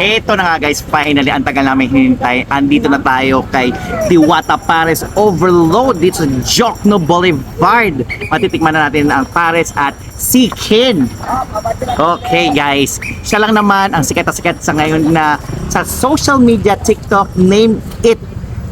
Ito na nga guys, finally, ang tagal namin hinintay. Andito na tayo kay Diwata Pares Overload dito sa Jokno Boulevard. Matitikman na natin ang Pares at Sikin. Okay guys, siya lang naman ang sikat na sikat sa ngayon na sa social media TikTok, name it.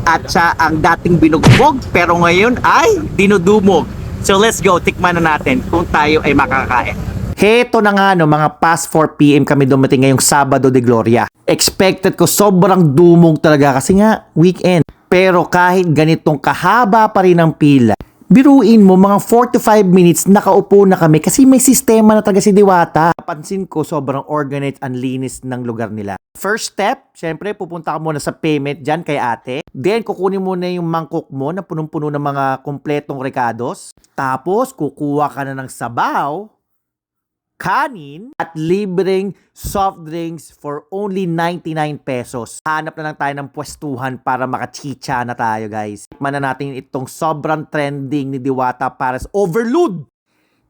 At siya ang dating binugbog pero ngayon ay dinudumog. So let's go, tikman na natin kung tayo ay makakain. Heto na nga no, mga past 4pm kami dumating ngayong Sabado de Gloria. Expected ko sobrang dumog talaga kasi nga weekend. Pero kahit ganitong kahaba pa rin ang pila, biruin mo mga 4 to 5 minutes nakaupo na kami kasi may sistema na talaga si Diwata. Napansin ko sobrang organized ang linis ng lugar nila. First step, syempre pupunta ka muna sa payment dyan kay ate. Then kukunin mo na yung mangkok mo na punong-puno ng mga kompletong recados. Tapos kukuha ka na ng sabaw kanin at libreng soft drinks for only 99 pesos. Hanap na lang tayo ng pwestuhan para makachicha na tayo guys. Tikman na natin itong sobrang trending ni Diwata Pares Overload.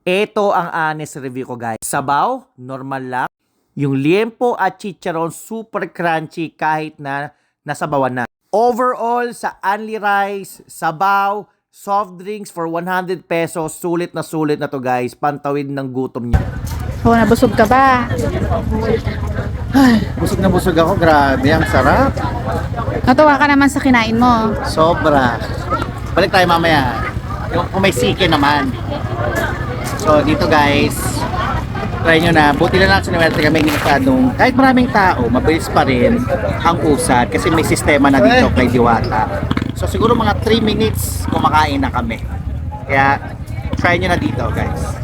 Ito ang honest review ko guys. Sabaw, normal lang. Yung liempo at chicharon super crunchy kahit na nasabawan na. Overall, sa Only Rice, sabaw, soft drinks for 100 pesos, sulit na sulit na to guys. Pantawid ng gutom niyo. Oo, nabusog ka ba? Busog na busog ako, grabe, ang sarap. Natuwa ka naman sa kinain mo. Sobra. Balik tayo mamaya. Yung kung may sike naman. So, dito guys, try nyo na. Buti na lang sinuwerte kami ng masyadong, kahit maraming tao, mabilis pa rin ang usad kasi may sistema na dito kay Diwata. So, siguro mga 3 minutes kumakain na kami. Kaya, try nyo na dito guys.